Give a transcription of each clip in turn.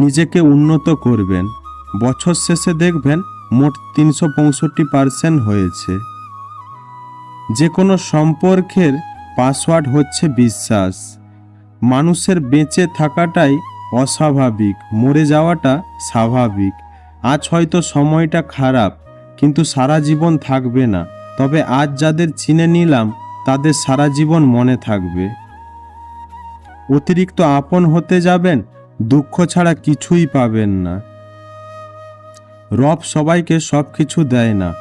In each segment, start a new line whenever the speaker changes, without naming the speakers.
নিজেকে উন্নত করবেন। বছর শেষে দেখবেন মোট তিনশো পঁয়ষট্টি পার্সেন্ট হয়েছে। যে কোনো সম্পর্কের পাসওয়ার্ড হচ্ছে বিশ্বাস। মানুষের বেঁচে থাকাটাই অস্বাভাবিক, মরে যাওয়াটা স্বাভাবিক। আজ হয়তো সময়টা খারাপ, কিন্তু সারা জীবন থাকবে না। তবে আজ যাদের চিনে নিলাম, তাদের সারা জীবন মনে থাকবে। অতিরিক্ত আপন হতে যাবেন দুঃখ ছাড়া কিছুই পাবেন না। রব সবাইকে সব কিছু দেয় না।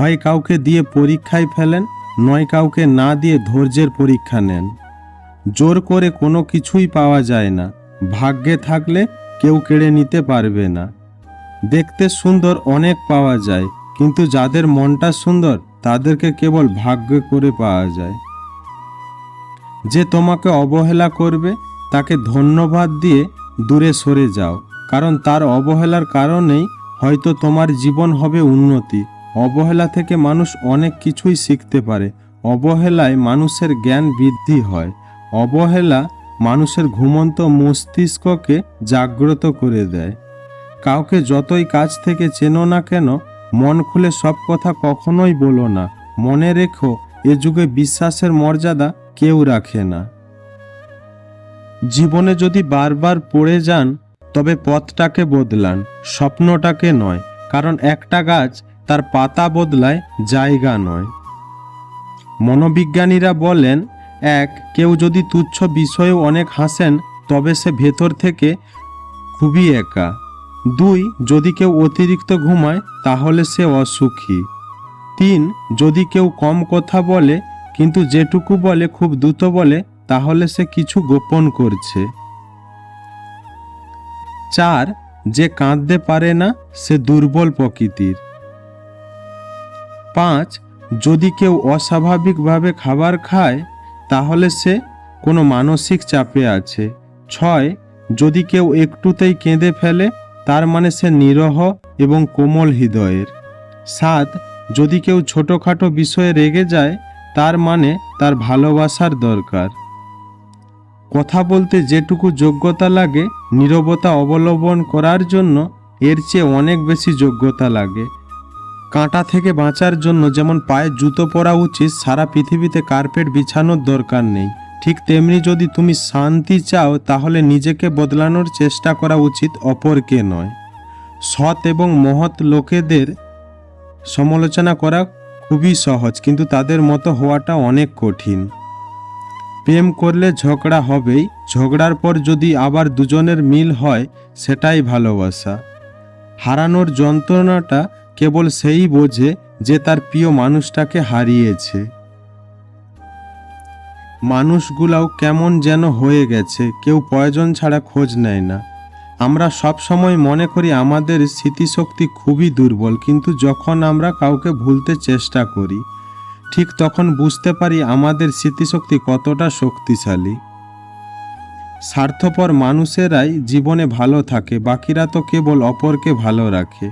হয় কাউকে দিয়ে পরীক্ষায় ফেলেন, নয় কাউকে না দিয়ে ধৈর্যের পরীক্ষা নেন। জোর করে কোনো কিছুই পাওয়া যায় না। ভাগ্যে থাকলে কেউ কেড়ে নিতে পারবে না। দেখতে সুন্দর অনেক পাওয়া যায়, কিন্তু যাদের মনটা সুন্দর, তাদেরকে কেবল ভাগ্য করে পাওয়া যায়। যে তোমাকে অবহেলা করবে, তাকে ধন্যবাদ দিয়ে দূরে সরে যাও, কারণ তার অবহেলার কারণেই হয়তো তোমার জীবন হবে উন্নতি। অবহেলা থেকে মানুষ অনেক কিছুই শিখতে পারে। অবহেলায় মানুষের জ্ঞান বৃদ্ধি হয়। অবহেলা মানুষের ঘুমন্ত মস্তিষ্ককে জাগ্রত করে দেয়। কাউকে যতই কাছ থেকে চেনো না কেন, মন খুলে সব কথা কখনোই বলো না। মনে রেখো, এ যুগে বিশ্বাসের মর্যাদা কেউ রাখে না। জীবনে যদি বারবার পড়ে যান, তবে পথটাকে বদলান, স্বপ্নটাকে নয়, কারণ একটা গাছ তার পাতা বদলায়, জায়গা নয়। মনোবিজ্ঞানীরা বলেন, এক, কেউ যদি তুচ্ছ বিষয়েও অনেক হাসেন, তবে সে ভেতর থেকে খুবই একা। দুই, যদি কেউ অতিরিক্ত ঘুমায়, তাহলে সে অসুখী। তিন, যদি কেউ কম কথা বলে, কিন্তু যেটুকু বলে, খুব দ্রুত বলে তাহলে সে কিছু গোপন করছে। চার, যে কাঁদতে পারে না, সে দুর্বল প্রকৃতির। পাঁচ, যদি কেউ অস্বাভাবিকভাবে খাবার খায়, তাহলে সে কোনো মানসিক চাপে আছে। ছয়, যদি কেউ একটুতেই কেঁদে ফেলে, তার মানে সে নিরহ এবং কোমল হৃদয়ের। সাত, যদি কেউ ছোটোখাটো বিষয়ে রেগে যায়, তার মানে তার ভালোবাসার দরকার। কথা বলতে যেটুকু যোগ্যতা লাগে, নীরবতা অবলম্বন করার জন্য এর চেয়ে অনেক বেশি যোগ্যতা লাগে। কাঁটা থেকে বাঁচার জন্য যেমন পায়ে জুতো পরা উচিত, সারা পৃথিবীতে কার্পেট বিছানোর দরকার নেই। ঠিক তেমনি যদি তুমি শান্তি চাও, তাহলে নিজেকে বদলানোর চেষ্টা করা উচিত, অপরকে নয়। সৎ এবং মহৎ লোকেদের সমালোচনা করা খুবই সহজ, কিন্তু তাদের মতো হওয়াটা অনেক কঠিন। প্রেম করলে ঝগড়া হবেই, ঝগড়ার পর যদি আবার দুজনের মিল হয়, সেটাই ভালোবাসা। হারানোর যন্ত্রণাটা কেবল সেই বোঝে যে তার প্রিয় মানুষটাকে হারিয়েছে। মানুষগুলাও কেমন যেন হয়ে গেছে, কেউ প্রয়োজন ছাড়া খোঁজ নেয় না। আমরা সব সময় মনে করি আমাদের স্মৃতিশক্তি খুবই দুর্বল, কিন্তু যখন আমরা কাউকে ভুলতে চেষ্টা করি ঠিক তখন বুঝতে পারি আমাদের স্মৃতিশক্তি কতটা শক্তিশালী। স্বার্থপর মানুষেরাই জীবনে ভালো থাকে, বাকিরা তো কেবল অপরকে ভালো রাখে।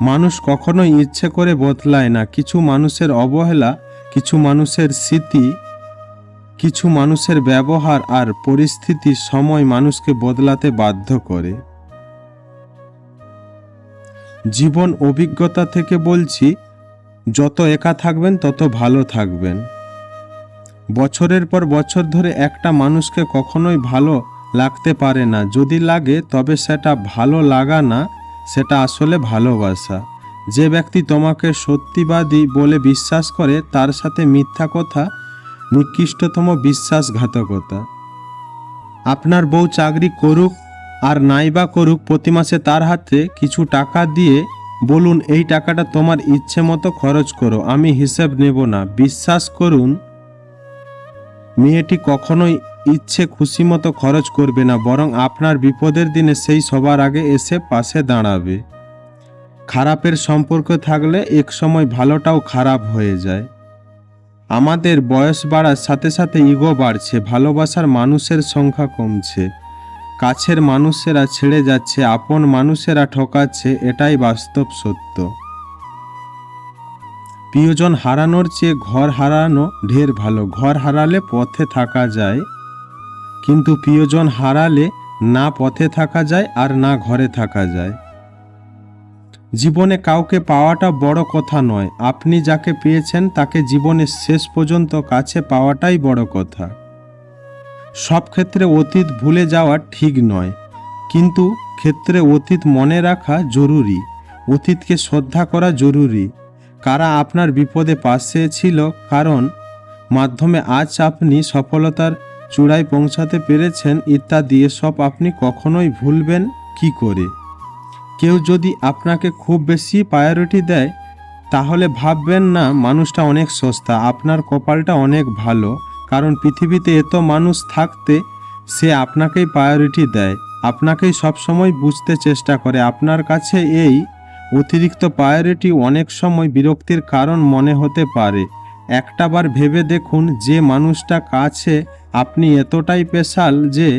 মানুষ কখনোই ইচ্ছে করে বদলায় না, কিছু মানুষের অবহেলা, কিছু মানুষের স্মৃতি, কিছু মানুষের ব্যবহার আর পরিস্থিতির সময় মানুষকে বদলাতে বাধ্য করে। জীবন অভিজ্ঞতা থেকে বলছি যত একা থাকবেন, তত ভালো থাকবেন। বছরের পর বছর ধরে একটা মানুষকে কখনোই ভালো লাগতে পারে না। যদি লাগে, তবে সেটা ভালো লাগা না, সেটা আসলে ভালোবাসা। যে ব্যক্তি তোমাকে সত্যিবাদী বলে বিশ্বাস করে, তার সাথে মিথ্যা কথা, নিকৃষ্টতম বিশ্বাসঘাতকতা। আপনার বউ চাকরি করুক আর নাইবা করুক, প্রতি মাসে তার হাতে কিছু টাকা দিয়ে বলুন, এই টাকাটা তোমার ইচ্ছে মতো খরচ করো, আমি হিসেব নেব না। বিশ্বাস করুন, মেয়েটি কখনোই ইচ্ছে খুশি মতো খরচ করবে না, বরং আপনার বিপদের দিনে সেই সবার আগে এসে পাশে দাঁড়াবে। খারাপের সম্পর্ক থাকলে এক সময় ভালোটাও খারাপ হয়ে যায়। আমাদের বয়স বাড়ার সাথে সাথে ইগো বাড়ছে, ভালোবাসার মানুষের সংখ্যা কমছে। কাছের মানুষেরা ছেড়ে যাচ্ছে, আপন মানুষেরা ঠকাচ্ছে, এটাই বাস্তব সত্য। প্রিয়জন হারানোর চেয়ে ঘর হারানো ঢের ভালো। ঘর হারালে পথে থাকা যায়, কিন্তু প্রিয়জন হারালে না পথে থাকা যায় আর না ঘরে থাকা যায়। জীবনে কাউকে পাওয়াটা বড় কথা নয়। আপনি যাকে পেয়েছেন, তাকে জীবনের শেষ পর্যন্ত কাছে পাওয়াটাই বড় কথা। সব ক্ষেত্রে অতীত ভুলে যাওয়া ঠিক নয়। কিন্তু ক্ষেত্রে অতীত মনে রাখা জরুরি। অতীতকে শ্রদ্ধা করা জরুরি। কারা আপনার বিপদে পাশে ছিল কারণ মাধ্যমে আজ আপনি সফলতার চূড়ায় পৌঁছাতে পেরেছেন ইত্যাদি সব আপনি কখনোই ভুলবেন কি করে? কেউ যদি আপনাকে খুব বেশি প্রায়োরিটি দেয়, তাহলে ভাববেন না মানুষটা অনেক সস্তা, আপনার কপালটা অনেক ভালো। কারণ পৃথিবীতে এত মানুষ থাকতে সে আপনাকেই প্রায়োরিটি দেয়। আপনাকেই সবসময় বুঝতে চেষ্টা করে। আপনার কাছে এই অতিরিক্ত প্রায়োরিটি অনেক সময় বিরক্তির কারণ মনে হতে পারে। একটাবার ভেবে দেখুন যে মানুষটা কাছে আপনি এতটাই স্পেশাল যে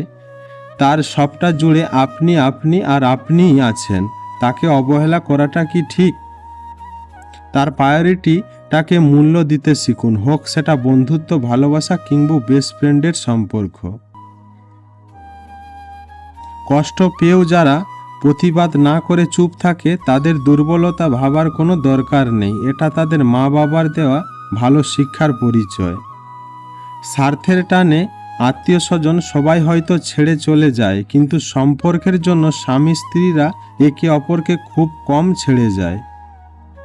তার সবটা জুড়ে আপনি আপনি আর আপনিই আছেন। তাকে অবহেলা করাটা কি ঠিক? তার প্রায়োরিটিটাকে মূল্য দিতে শিখুন। হোক, সেটা বন্ধুত্ব, ভালোবাসা কিংবা বেস্ট ফ্রেন্ডের সম্পর্ক। কষ্ট পেয়েও যারা প্রতিবাদ না করে চুপ থাকে, তাদের দুর্বলতা ভাবার কোনো দরকার নেই। এটা তাদের মা বাবার দেওয়া ভালো শিক্ষার পরিচয়। স্বার্থের টানে আত্মীয় স্বজন সবাই হয়তো ছেড়ে চলে যায়, কিন্তু সম্পর্কের জন্য স্বামী স্ত্রীরা একে অপরকে খুব কম ছেড়ে যায়।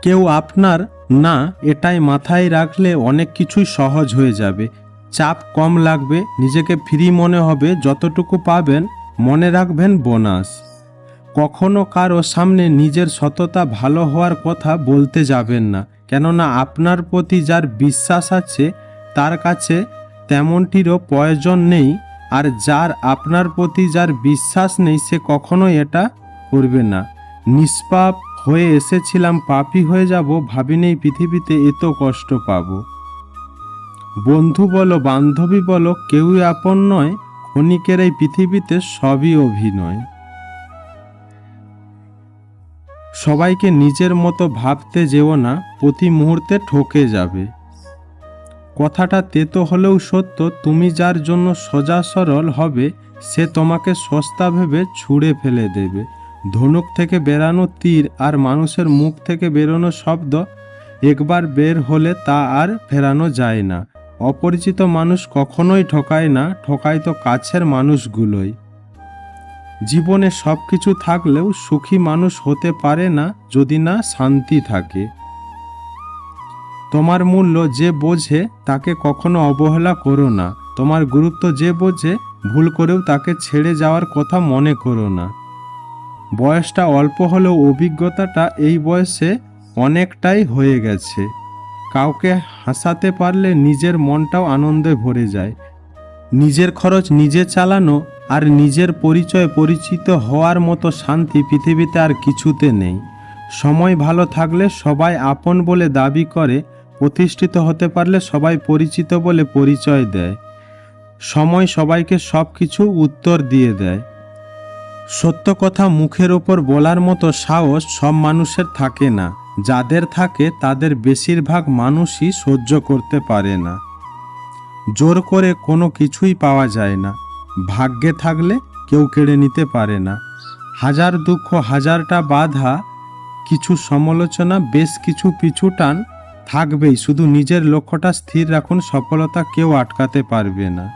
কেউ আপনার না, এটাই মাথায় রাখলে অনেক কিছুই সহজ হয়ে যাবে। চাপ কম লাগবে, নিজেকে ফ্রি মনে হবে, যতটুকু পাবেন, মনে রাখবেন বোনাস। কখনো কারও সামনে নিজের সততা ভালো হওয়ার কথা বলতে যাবেন না, কেননা আপনার প্রতি যার বিশ্বাস আছে, তার কাছে তেমনটিরও প্রয়োজন নেই, আর যার আপনার প্রতি যার বিশ্বাস নেই, সে কখনোই এটা করবে না। নিষ্পাপ হয়ে এসেছিলাম, পাপি হয়ে যাব ভাবিনি পৃথিবীতে এত কষ্ট পাবো। বন্ধু বলো, বান্ধবী বলো, কেউই আপন নয়, ক্ষণিকের এই পৃথিবীতে সবই অভিনয়। সবাইকে নিজের মতো ভাবতে যেও না, প্রতি মুহূর্তে ঠকে যাবে। কথাটা তেতো হলেও সত্য, তুমি যার জন্য সোজা সরল হবে, সে তোমাকে সস্তা ভেবে ছুঁড়ে ফেলে দেবে। ধনুক থেকে বেরানো তীর আর মানুষের মুখ থেকে বেরোনো শব্দ একবার বের হলে তা আর ফেরানো যায় না। অপরিচিত মানুষ কখনোই ঠকায় না, ঠকায় তো কাছের মানুষগুলোই। জীবনে সব কিছু থাকলেও সুখী মানুষ হতে পারে না যদি না শান্তি থাকে। তোমার মূল্য যে বোঝে তাকে কখনো অবহেলা করো না। তোমার গুরুত্ব যে বোঝে, ভুল করেও তাকে ছেড়ে যাওয়ার কথা মনে করো না। বয়সটা অল্প হলেও অভিজ্ঞতাটা এই বয়সে অনেকটাই হয়ে গেছে। কাউকে হাসাতে পারলে নিজের মনটাও আনন্দে ভরে যায়। নিজের খরচ নিজে চালানো আর নিজের পরিচয় পরিচিত হওয়ার মতো শান্তি পৃথিবীতে আর কিছুতে নেই। সময় ভালো থাকলে সবাই আপন বলে দাবি করে, প্রতিষ্ঠিত হতে পারলে সবাই পরিচিত বলে পরিচয় দেয়। সময় সবাইকে সব কিছু উত্তর দিয়ে দেয়। সত্য কথা মুখের ওপর বলার মতো সাহস সব মানুষের থাকে না। যাদের থাকে, তাদের বেশিরভাগ মানুষই সহ্য করতে পারে না। জোর করে কোনো কিছুই পাওয়া যায় না। ভাগ্যে থাকলে কেউ কেড়ে নিতে পারে না। হাজার দুঃখ, হাজারটা বাধা, কিছু সমালোচনা, বেশ কিছু পিছু টান থাকবেই। শুধু নিজের লক্ষ্যটা স্থির রাখুন, সফলতা কেউ আটকাতে পারবে না।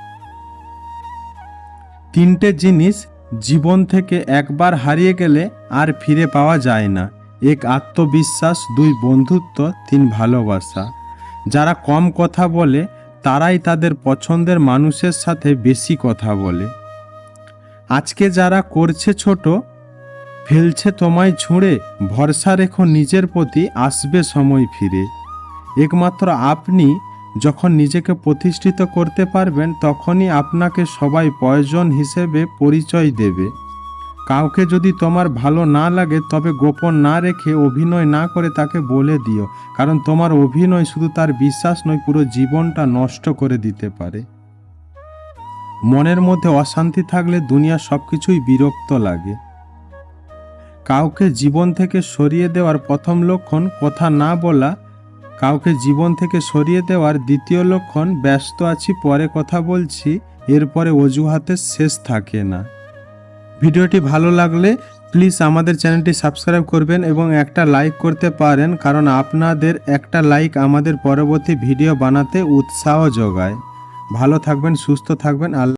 তিনটে জিনিস জীবন থেকে একবার হারিয়ে গেলে আর ফিরে পাওয়া যায় না। এক আত্মবিশ্বাস, দুই বন্ধুত্ব, তিন ভালোবাসা। যারা কম কথা বলে, তারাই তাদের পছন্দের মানুষের সাথে বেশি কথা বলে। আজকে যারা করছে ছোট, ফেলছে তোমায় ছুঁড়ে, ভরসা রেখো নিজের প্রতি, আসবে সময় ফিরে। একমাত্র আপনি যখন নিজেকে প্রতিষ্ঠিত করতে পারবেন, তখনই আপনাকে সবাই প্রয়োজন হিসেবে পরিচয় দেবে। কাউকে যদি তোমার ভালো না লাগে, তবে গোপন না রেখে অভিনয় না করে তাকে বলে দিও, কারণ তোমার অভিনয় শুধু তার বিশ্বাস নয়, পুরো জীবনটা নষ্ট করে দিতে পারে। মনের মধ্যে অশান্তি থাকলে দুনিয়া সব কিছুই বিরক্ত লাগে। কাউকে জীবন থেকে সরিয়ে দেওয়ার প্রথম লক্ষণ, কথা না বলা কাউকে জীবন থেকে সরিয়ে দেওয়ার দ্বিতীয় লক্ষণ, ব্যস্ত আছি, পরে কথা বলছি, এরপরে অজুহাতের শেষ থাকে না। ভিডিওটি ভালো লাগলে প্লিজ আমাদের চ্যানেলটি সাবস্ক্রাইব করবেন এবং একটা লাইক করতে পারেন, কারণ আপনাদের একটা লাইক আমাদের পরবর্তী ভিডিও বানাতে উৎসাহ যোগায়। ভালো থাকবেন, সুস্থ থাকবেন, আল্লাহ